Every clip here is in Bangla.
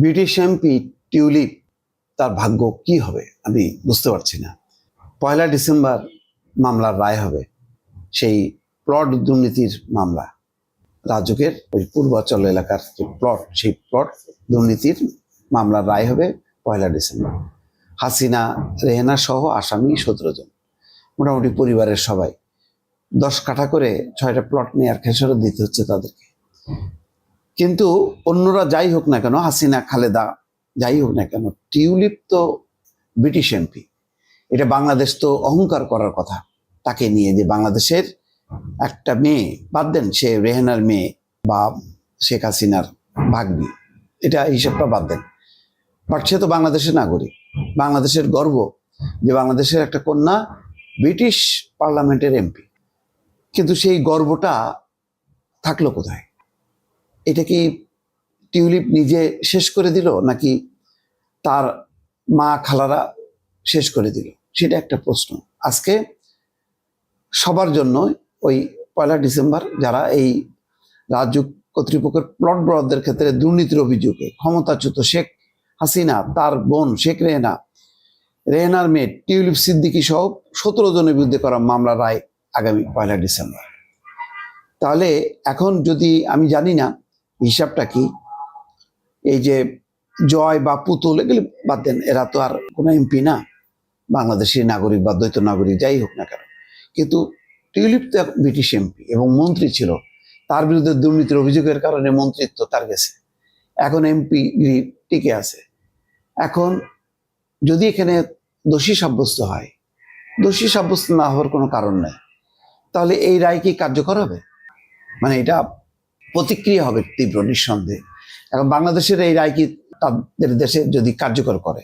ব্রিটিশ এমপি টিউলিপ, তার ভাগ্য কি হবে? আমি বুঝতে পারছি না। পয়লা ডিসেম্বর মামলার রায় হবে। সেই প্লট দুর্নীতির মামলা। রাজুকের ওই পূর্বাচল এলাকার যে প্লট, সেই প্লট দুর্নীতির মামলার রায় হবে পয়লা ডিসেম্বর। হাসিনা, রেহেনা সহ আসামি সতেরো জন। মোটামুটি পরিবারের সবাই। দশ কাঠা করে ছয়টা প্লট নেওয়ার খেসারত দিতে হচ্ছে তাদেরকে। কিন্তু অন্যরা যাই হোক না কেন, হাসিনা, খালেদা, যাই হোক না কেন, টিউলিপ তো ব্রিটিশ এমপি। এটা বাংলাদেশ তো অহংকার করার কথা। তাকে নিয়ে যে বাংলাদেশের একটা মেয়ে, বাদ দেন সে রেহেনার মেয়ে বা শেখ হাসিনার ভাগ্নি, এটা হিসাবটা বাদ দেন। বাট সে তো বাংলাদেশের নাগরিক। বাংলাদেশের গর্ব যে বাংলাদেশের একটা কন্যা ব্রিটিশ পার্লামেন্টের এমপি। কিন্তু সেই গর্বটা থাকল কোথায়? এটা কি টিউলিপ নিজে শেষ করে দিল নাকি তার মা খালারা শেষ করে দিল? সেটা একটা প্রশ্ন। আজকে সবার জন্য ওই পয়লা ডিসেম্বর যারা এই রাজ্য কর্তৃপক্ষের প্লট বরাদ্দের ক্ষেত্রে দুর্নীতির অভিযোগে ক্ষমতাচ্যুত শেখ হাসিনা, তার বোন শেখ রেহেনা, রেহেনার মেয়ে টিউলিপ সিদ্দিকী সহ সতেরো জনের বিরুদ্ধে করা মামলা রায় আগামী পয়লা ডিসেম্বর। তাহলে এখন যদি আমি জানি না হিসাবটা কি? এই যে জয় বা পুতুল, এগুলি বাদ দেন, এরা তো আর কোনো এমপি না। বাংলাদেশের নাগরিক বা দ্বৈত নাগরিক, যাই হোক না কেন। কিন্তু টিউলিপ তো এক ব্রিটিশ এমপি এবং মন্ত্রী ছিল। তার বিরুদ্ধে দুর্নীতির অভিযোগের কারণে মন্ত্রিত্ব তার গেছে। এখন এমপি টিকে আছে। এখন যদি এখানে দোষী সাব্যস্ত হয়, দোষী সাব্যস্ত না হওয়ার কোনো কারণ নেই, তাহলে এই রায় কি কার্যকর হবে? মানে এটা প্রতিক্রিয়া হবে তীব্র নিঃসন্দেহে। এখন বাংলাদেশের এই রায় কি তাদের দেশে যদি কার্যকর করে,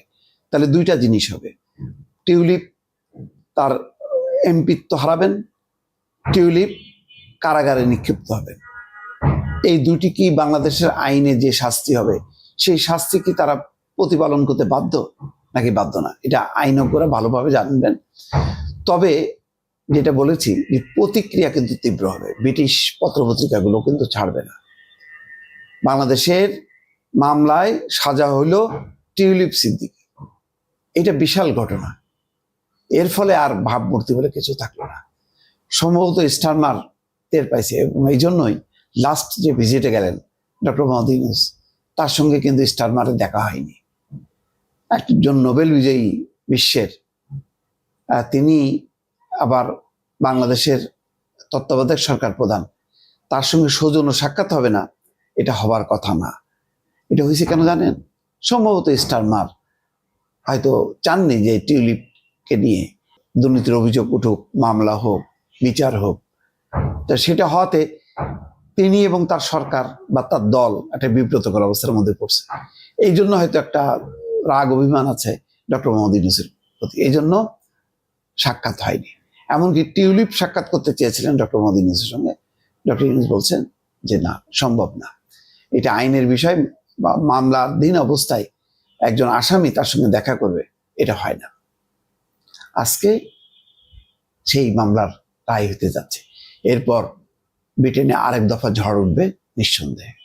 তাহলে দুইটা জিনিস হবে। টিউলিপ তার এমপিত্ব হারাবেন, টিউলিপ কারাগারে নিক্ষিপ্ত হবেন। এই দুটি কি বাংলাদেশের আইনে যে শাস্তি হবে, সেই শাস্তি কি তারা প্রতিপালন করতে বাধ্য? নাকি বাধ্য না? এটা আইনজ্ঞরা ভালোভাবে জানবেন। তবে যেটা বলেছি যে প্রতিক্রিয়া কিন্তু তীব্র হবে। ব্রিটিশ পত্রপত্রিকাগুলো কিন্তু ছাড়বে না। বাংলাদেশের মামলায় সাজা হইল টিউলিপ সিদ্দিকি। এটা বিশাল ঘটনা। এর ফলে আর ভাবমূর্তি বলে কিছু থাকল না। সম্ভবত স্টারমার টের পাইছে এবং এই জন্যই লাস্ট যে ভিজিটে গেলেন ডক্টর মোহাম্মদ ইউনুস, তার সঙ্গে কিন্তু স্টারমারে দেখা হয়নি। একজন নোবেল বিজয়ী বিশ্বের তিনি আবার বাংলাদেশের তত্ত্বাবধায়ক সরকার প্রধান। তার সঙ্গে সৌজন্য সাক্ষাৎ হবে না, এটা হবার কথা না। এটা হয়েছে কেন জানেন? সম্ভবত স্টারমার হয়তো চাননি যে টিউলিপকে নিয়ে দুর্নীতির অভিযোগ উঠুক, মামলা হোক, বিচার হোক। তা সেটা হওয়াতে তিনি এবং তার সরকার বা তার দল একটা বিব্রতকর অবস্থার মধ্যে পড়ছে। এই জন্য হয়তো একটা রাগ অভিমান আছে ডক্টর মোহাম্মদ ইউনুসের প্রতি। এই জন্য সাক্ষাৎ হয়নি। এমনকি টিউলিপ সাক্ষাৎ করতে চেয়েছিলেন ডক্টর মোহাম্মদ ইউনুসের সঙ্গে। ডক্টর ইউনুস বলছেন যে, না, সম্ভব না। এটা আইনের বিষয়, বা মামলাধীন অবস্থায় একজন আসামি তার সঙ্গে দেখা করবে, এটা হয় না। আজকে সেই মামলার রায় হতে যাচ্ছে। এরপর ব্রিটেনে আরেক দফা ঝড় উঠবে নিঃসন্দেহে।